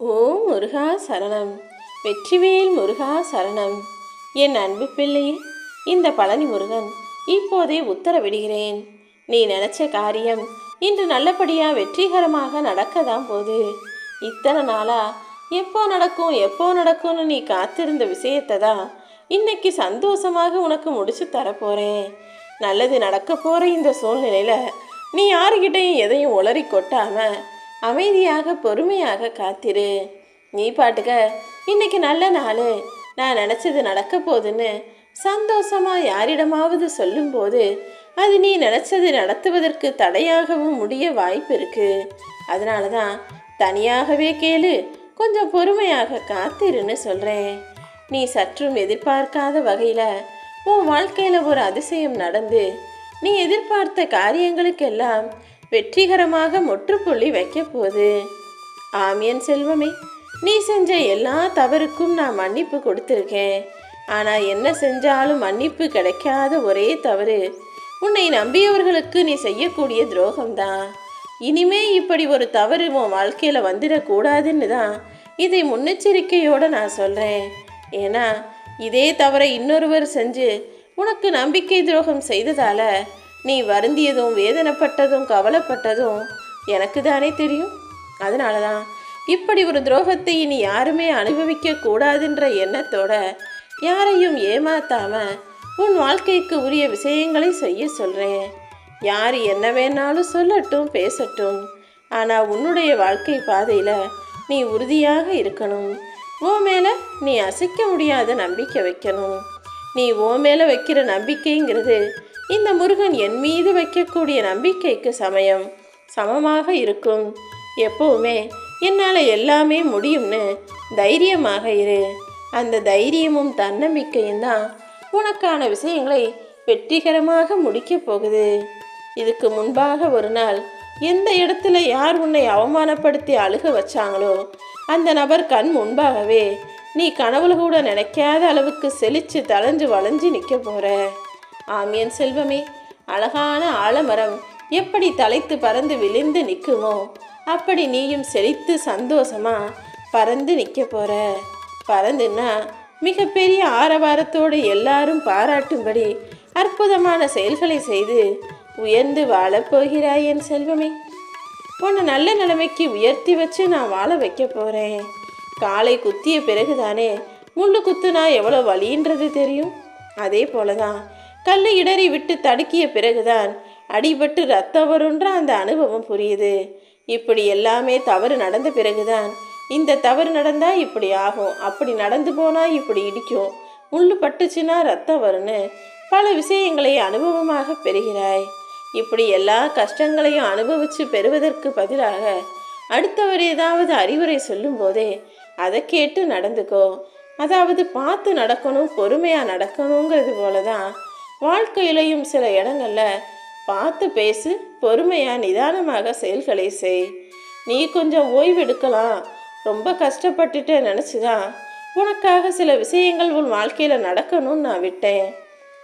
ஓம் முருகா சரணம். வெற்றிவேல் முருகா சரணம். என் அன்பு பிள்ளையே இந்த பழனி முருகன் இப்போதே உத்தரவிடுகிறேன். நீ நினைச்ச காரியம் இன்று நல்லபடியா வெற்றிகரமாக நடக்க தான் போகுது. இத்தனை நாளா எப்போ நடக்கும் எப்போ நடக்கும்னு நீ காத்திருந்த விஷயத்தை தான் இன்னைக்கு சந்தோஷமாக உனக்கு முடிச்சு தரப்போறேன். நல்லது நடக்க போற இந்த சூழ்நிலையில நீ யாருக்கிட்டையும் எதையும் உளறி கொட்டாமல் அமைதியாக பொறுமையாக காத்திரு. நீ பாட்டுக்க இன்னைக்கு நல்ல நாள். நான் நினச்சது நடக்க போகுதுன்னு சந்தோஷமாக யாரிடமாவது சொல்லும்போது அது நீ நினச்சது நடத்துவதற்கு தடையாகவும் முடிய வாய்ப்பு இருக்கு. அதனால தான் தனியாகவே கேளு. கொஞ்சம் பொறுமையாக காத்திருன்னு சொல்கிறேன் நீ சற்றும் எதிர்பார்க்காத வகையில் உன் வாழ்க்கையில் ஒரு அதிசயம் நடந்து நீ எதிர்பார்த்த காரியங்களுக்கெல்லாம் வெற்றிகரமாக முற்றுப்புள்ளி வைக்கப்போகுது ஆமியன் செல்வமே நீ செஞ்ச எல்லா தவறுக்கும் நான் மன்னிப்பு கொடுத்துருக்கேன். ஆனால் என்ன செஞ்சாலும் மன்னிப்பு கிடைக்காத ஒரே தவறு. உன்னை நம்பியவர்களுக்கு நீ செய்யக்கூடிய துரோகம்தான். இனிமே இப்படி ஒரு தவறு உன் வாழ்க்கையில் வந்துடக்கூடாதுன்னு தான் இதை முன்னெச்சரிக்கையோடு நான் சொல்கிறேன் ஏன்னா இதே தவறை இன்னொருவர் செஞ்சு உனக்கு நம்பிக்கை துரோகம் செய்ததால நீ வருந்தியதும் வேதனைப்பட்டதும் கவலைப்பட்டதும் எனக்கு தானே தெரியும். அதனால தான் இப்படி ஒரு துரோகத்தை இனி யாருமே அனுபவிக்க கூடாதுன்ற எண்ணத்தோட யாரையும் ஏமாத்தாம உன் வாழ்க்கைக்கு உரிய விஷயங்களை செய்ய சொல்கிறேன் யார் என்ன வேணாலும் சொல்லட்டும் பேசட்டும். ஆனால் உன்னுடைய வாழ்க்கை பாதையில் நீ உறுதியாக இருக்கணும். ஓ மேலே நீ அசைக்க முடியாத நம்பிக்கை வைக்கணும். நீ ஓ மேலே வைக்கிற நம்பிக்கைங்கிறது இந்த முருகன் என் மீது வைக்கக்கூடிய நம்பிக்கைக்கு சமயம் சமமாக இருக்கும். எப்பவுமே என்னால் எல்லாமே முடியும்னு தைரியமாக இரு. அந்த தைரியமும் தன்னம்பிக்கையும் தான் உனக்கான விஷயங்களை வெற்றிகரமாக முடிக்கப் போகுது. இதுக்கு முன்பாக ஒரு நாள் எந்த இடத்துல யார் உன்னை அவமானப்படுத்தி அழுக வச்சாங்களோ அந்த நபர் கண் முன்பாகவே நீ கனவுல கூட நினைக்காத அளவுக்கு செழிச்சு தளைஞ்சு வளைஞ்சு நிற்க ஆம் ஆமியன் செல்வமே அழகான ஆலமரம் எப்படி தலைத்து பறந்து விழுந்து நிற்குமோ அப்படி நீயும் செழித்து சந்தோஷமா பறந்து நிற்க போற. பறந்துன்னா மிகப்பெரிய ஆரவாரத்தோடு எல்லாரும் பாராட்டும்படி அற்புதமான செயல்களை செய்து உயர்ந்து வாழப்போகிறாய் என் செல்வமே. உன்னை நல்ல நிலைமைக்கு உயர்த்தி வச்சு நான் வாழ வைக்க போகிறேன் காலை குத்திய பிறகுதானே முள்ளு குத்துனா எவ்வளோ வலின்றது தெரியும்? அதே போல தான் கல் இடறி விட்டு தடுக்கிய பிறகுதான் அடிபட்டு ரத்தம் வருன்ற அந்த அனுபவம் புரியுது. இப்படி எல்லாமே தவறு நடந்த பிறகுதான் இந்த தவறு நடந்தால் இப்படி ஆகும் அப்படி நடந்து போனால் இப்படி இடிக்கும் முள்ளு பட்டுச்சுன்னா ரத்தம் வரும்னு பல விஷயங்களை அனுபவமாக பெறுகிறாய். இப்படி எல்லா கஷ்டங்களையும் அனுபவித்து பெறுவதற்கு பதிலாக அடுத்தவர் ஏதாவது அறிவுரை சொல்லும்போதே அதை கேட்டு நடந்துக்கோ. அதாவது பார்த்து நடக்கணும் பொறுமையாக நடக்கணுங்கிறது போல தான் வாழ்க்கையிலையும் சில இடங்களில் பார்த்து பேசு பொறுமையாக நிதானமாக செயல்களை செய். நீ கொஞ்சம் ஓய்வெடுக்கலாம் ரொம்ப கஷ்டப்பட்டுட்டு நினச்சிதான் உனக்காக சில விஷயங்கள் உன் வாழ்க்கையில் நடக்கணும்னு நான் விட்டேன்.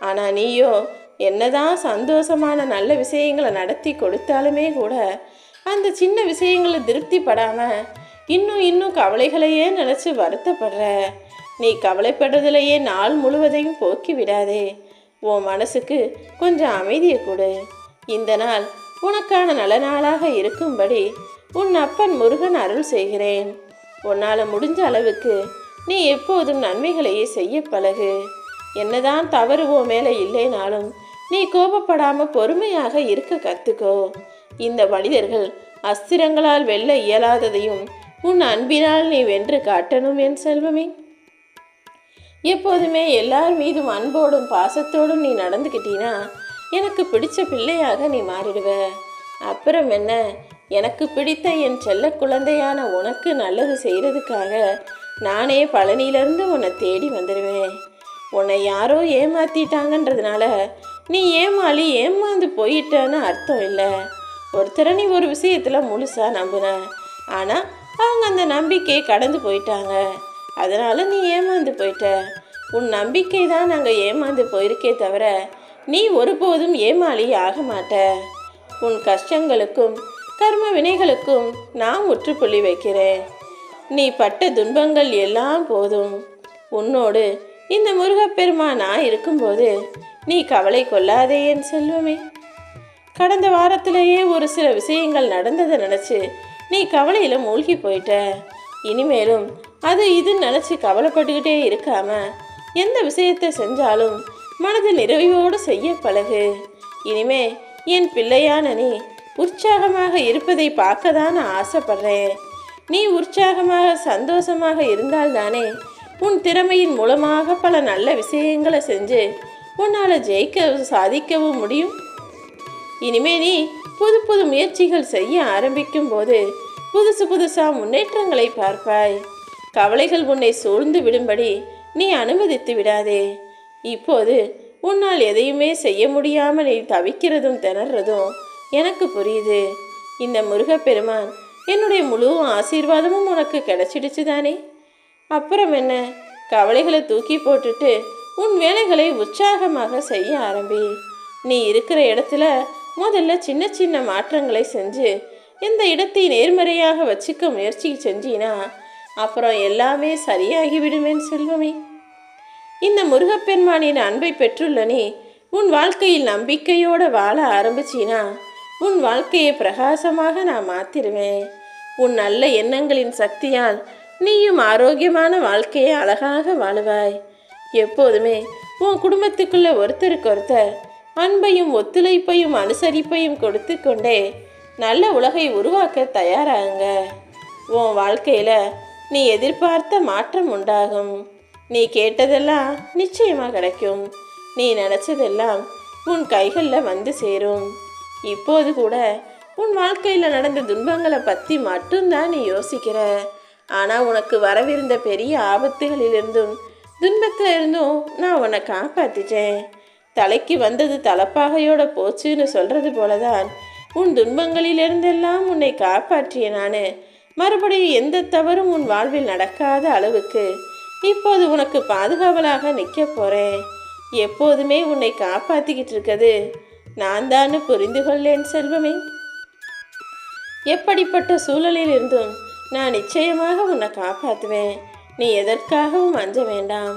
ஆனால் நீயோ என்னதான் சந்தோஷமான நல்ல விஷயங்களை நடத்தி கொடுத்தாலுமே கூட அந்த சின்ன விஷயங்களை திருப்திப்படாமல் இன்னும் இன்னும் கவலைகளையே நினச்சி வருத்தப்படுற. நீ கவலைப்படுறதுலையே நாள் முழுவதையும் போக்கி விடாதே. உன் மனசுக்கு கொஞ்சம் அமைதியை கொடு. இந்த நாள் உனக்கான நல்ல நாளாக இருக்கும்படி உன் அப்பன் முருகன் அருள் செய்கிறேன். உன்னால் முடிஞ்ச அளவுக்கு நீ எப்போதும் நன்மைகளையே செய்ய பழகு. என்னதான் தவறு உன் மேலே இல்லைனாலும் நீ கோபப்படாம பொறுமையாக இருக்க கத்துக்கோ. இந்த மனிதர்கள் அஸ்திரங்களால் வெல்ல இயலாததையும் உன் அன்பினால் நீ வென்று காட்டணும் என் செல்வமே. எப்போதுமே எல்லார் மீதும் அன்போடும் பாசத்தோடும் நீ நடந்துக்கிட்டீன்னா எனக்கு பிடிச்ச பிள்ளையாக நீ மாறிடுவ. அப்புறம் என்ன? எனக்கு பிடித்த என் செல்ல குழந்தையான உனக்கு நல்லது செய்கிறதுக்காக நானே பழனியிலேருந்து உன்னை தேடி வந்துடுவேன் உன்னை யாரோ ஏமாத்திட்டாங்கன்றதுனால நீ ஏமாளி ஏமாந்து போயிட்டன்னு அர்த்தம் இல்லை. ஒருத்தரை நீ ஒரு விஷயத்தில் முழுசாக நம்புன. ஆனால் அவங்க அந்த நம்பிக்கையை கடந்து போயிட்டாங்க. அதனால் நீ ஏமாந்து போயிட்ட. உன் நம்பிக்கை தான் நாங்கள் ஏமாந்து போயிருக்கே தவிர நீ ஒருபோதும் ஏமாளி ஆக மாட்ட. உன் கஷ்டங்களுக்கும் கர்ம வினைகளுக்கும் நான் முற்றுப்புள்ளி வைக்கிறேன். நீ பட்ட துன்பங்கள் எல்லாம் போதும். உன்னோடு இந்த முருகப்பெருமான் நான் இருக்கும்போது நீ கவலை கொள்ளாதே என் செல்வமே. கடந்த வாரத்திலேயே ஒரு சில விஷயங்கள் நடந்ததை நினச்சி நீ கவலையில் மூழ்கி போயிட்ட. இனிமேலும் அது இது நினச்சி கவலைப்பட்டுக்கிட்டே இருக்காம எந்த விஷயத்தை செஞ்சாலும் மனது நிறைவோடு செய்ய பழகு. இனிமே என் பிள்ளையான நீ உற்சாகமாக இருப்பதை பார்க்க தான் நான் ஆசைப்படுறேன். நீ உற்சாகமாக சந்தோஷமாக இருந்தால்தானே உன் திறமையின் மூலமாக பல நல்ல விஷயங்களை செஞ்சு உன்னால் ஜெயிக்க சாதிக்கவும் முடியும். இனிமே நீ புது புது முயற்சிகள் செய்ய ஆரம்பிக்கும் போது புதுசு புதுசாக முன்னேற்றங்களை பார்ப்பாய். கவலைகள் உன்னை சூழ்ந்து விடும்படி நீ அனுமதித்து விடாதே. இப்போது உன்னால் எதையுமே செய்ய முடியாமல் நீ தவிக்கிறதும் திணறதும் எனக்கு புரியுது. இந்த முருகப்பெருமான் என்னுடைய முழு ஆசீர்வாதமும் உனக்கு கிடைச்சிடுச்சு தானே? அப்புறம் என்ன? கவலைகளை தூக்கி போட்டுட்டு உன் வேலைகளை உற்சாகமாக செய்ய ஆரம்பி. நீ இருக்கிற இடத்துல முதல்ல சின்ன சின்ன மாற்றங்களை செஞ்சு இந்த இடத்தை நேர்மறையாக வச்சுக்க முயற்சி செஞ்சினா அப்புறம் எல்லாமே சரியாகிவிடுவேன் செல்வமே. இந்த முருகப்பெருமானின் அன்பை பெற்றுள்ள நீ உன் வாழ்க்கையில் நம்பிக்கையோடு வாழ ஆரம்பிச்சினா உன் வாழ்க்கையை பிரகாசமாக நான் மாத்திருவேன் உன் நல்ல எண்ணங்களின் சக்தியால் நீயும் ஆரோக்கியமான வாழ்க்கையை அழகாக வாழுவாய். எப்போதுமே உன் குடும்பத்துக்குள்ள ஒருத்தருக்கு ஒருத்தர் அன்பையும் ஒத்துழைப்பையும் அனுசரிப்பையும் கொடுத்து கொண்டே நல்ல உலகை உருவாக்க தயாராகுங்க. உன் வாழ்க்கையில் நீ எதிர்பார்த்த மாற்றம் உண்டாகும். நீ கேட்டதெல்லாம் நிச்சயமாக கிடைக்கும். நீ நினச்சதெல்லாம் உன் கைகளில் வந்து சேரும். இப்போது கூட உன் வாழ்க்கையில் நடந்த துன்பங்களை பற்றி மட்டும்தான் நீ யோசிக்கிற. ஆனால் உனக்கு வரவிருந்த பெரிய ஆபத்துகளிலிருந்தும் துன்பத்தில் இருந்தும் நான் உன்னை காப்பாற்றிட்டேன் தலைக்கு வந்தது தலப்பாகையோட போச்சுன்னு சொல்கிறது போலதான் உன் துன்பங்களிலிருந்தெல்லாம் உன்னை காப்பாற்றிய நான் மறுபடியும் எந்த தவறும் உன் வாழ்வில் நடக்காத அளவுக்கு இப்போது உனக்கு பாதுகாவலாக நிற்க போகிறேன் எப்போதுமே உன்னை காப்பாற்றிக்கிட்டு இருக்கிறது நான் தான் புரிந்து கொள்ளேன் செல்வமே. எப்படிப்பட்ட சூழலில் இருந்தும் நான் நிச்சயமாக உன்னை காப்பாற்றுவேன் நீ எதற்காகவும் அஞ்ச வேண்டாம்.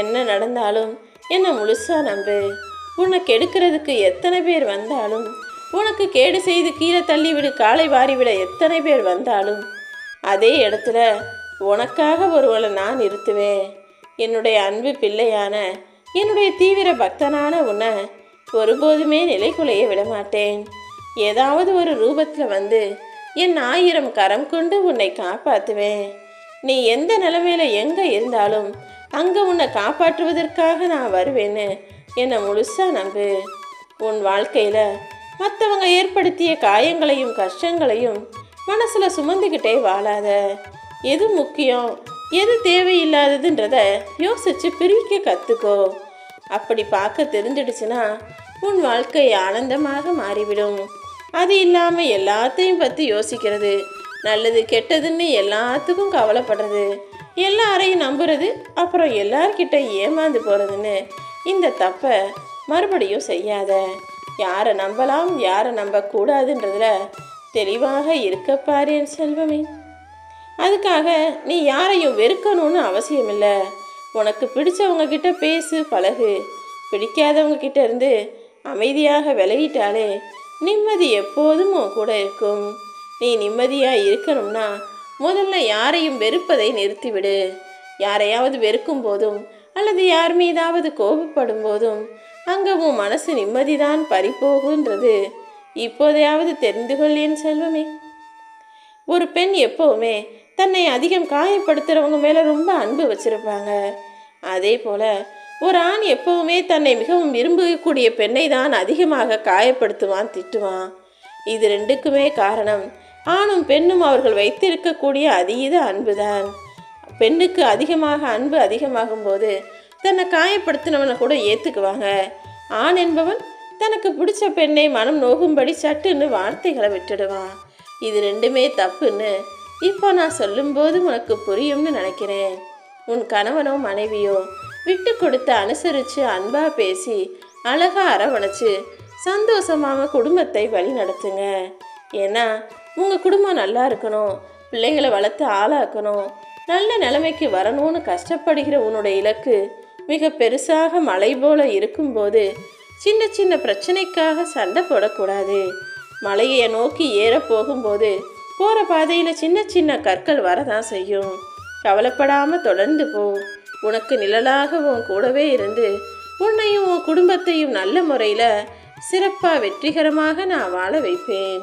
என்ன நடந்தாலும் என்னை முழுசா நம்பு. உன்னை கெடுக்கிறதுக்கு எத்தனை பேர் வந்தாலும் உனக்கு கேடு செய்து கீழே தள்ளிவிடு காலை வாரிவிட எத்தனை பேர் வந்தாலும் அதே இடத்துல உனக்காக ஒருவளை நான் நிறுத்துவேன் என்னுடைய அன்பு பிள்ளையான என்னுடைய தீவிர பக்தனான உன்னை ஒருபோதுமே நிலைக்குலைய விடமாட்டேன். ஏதாவது ஒரு ரூபத்தில் வந்து என் ஆயிரம் கரம் கொண்டு உன்னை காப்பாற்றுவேன் நீ எந்த நிலைமையில எங்கே இருந்தாலும் அங்கே உன்னை காப்பாற்றுவதற்காக நான் வருவேன்னு என்னை முழுசா நம்பு. உன் வாழ்க்கையில் மற்றவங்க ஏற்படுத்திய காயங்களையும் கஷ்டங்களையும் மனசில் சுமந்துக்கிட்டே வாழாத. எது முக்கியம்? எது தேவையில்லாததுன்றத யோசிச்சு பிரிக்க கற்றுக்கோ அப்படி பார்க்க தெரிஞ்சிடுச்சுன்னா உன் வாழ்க்கை ஆனந்தமாக மாறிவிடும். அது இல்லாமல் எல்லாத்தையும் பற்றி யோசிக்கிறது நல்லது கெட்டதுன்னு எல்லாத்துக்கும் கவலைப்படுறது எல்லாரையும் நம்புறது அப்புறம் எல்லார்கிட்ட ஏமாந்து போகிறதுன்னு இந்த தப்பை மறுபடியும் செய்யாத. யாரை நம்பலாம் யாரை நம்பக்கூடாதுன்றதில் தெளிவாக இருக்க என் செல்வமே. அதுக்காக நீ யாரையும் வெறுக்கணும்னு அவசியம் இல்லை உனக்கு பிடிச்சவங்க கிட்ட பேசு பழகு. பிடிக்காதவங்க கிட்ட இருந்து அமைதியாக விலகிட்டாலே நிம்மதி எப்போதும் கூட இருக்கும். நீ நிம்மதியாக இருக்கணும்னா முதல்ல யாரையும் வெறுப்பதை நிறுத்திவிடு. யாரையாவது வெறுக்கும் போதும் அல்லது யார் மீதாவது கோபப்படும் போதும் அங்கே உன் மனசு நிம்மதிதான் பறிபோகுன்றது. இப்போதையாவது தெரிந்து கொள்ளேன் செல்வமே. ஒரு பெண் எப்போவுமே தன்னை அதிகம் காயப்படுத்துகிறவங்க மேலே ரொம்ப அன்பு வச்சுருப்பாங்க. அதே போல் ஒரு ஆண் எப்போவுமே தன்னை மிகவும் விரும்பக்கூடிய பெண்ணை தான் அதிகமாக காயப்படுத்துவான் திட்டுவான். இது ரெண்டுக்குமே காரணம் ஆணும் பெண்ணும் அவர்கள் வைத்திருக்கக்கூடிய அதீத அன்புதான். பெண்ணுக்கு அதிகமாக அன்பு அதிகமாகும் போது தன்னை காயப்படுத்தினவனை கூட ஏற்றுக்குவாங்க ஆண் என்பவன் தனக்கு பிடிச்ச பெண்ணை மனம் நோகும்படி சட்டுன்னு வார்த்தைகளை விட்டுடுவான். இது ரெண்டுமே தப்புன்னு இப்போ நான் சொல்லும்போது உனக்கு புரியும்னு நினைக்கிறேன். உன் கணவனோ மனைவியோ விட்டு கொடுத்து அனுசரித்து அன்பாக பேசி அழகா அரவணைச்சு சந்தோஷமாக குடும்பத்தை வழி நடத்துங்க. ஏன்னா உங்கள் குடும்பம் நல்லா இருக்கணும் பிள்ளைங்களை வளர்த்து ஆளாக்கணும் நல்ல நிலைமைக்கு வரணும்னு கஷ்டப்படுகிற உன்னோட இலக்கு மிக பெருசாக மலை போல இருக்கும்போது சின்ன சின்ன பிரச்சனைக்காக சண்டை போடக்கூடாது. மலையை நோக்கி ஏற போகும்போது போகிற பாதையில் சின்ன சின்ன கற்கள் வரதான் செய்யும். கவலைப்படாமல் தொடர்ந்து போ. உனக்கு நிழலாக உன் கூடவே இருந்து உன்னையும் உன் குடும்பத்தையும் நல்ல முறையில் சிறப்பாக வெற்றிகரமாக நான் வாழ வைப்பேன்.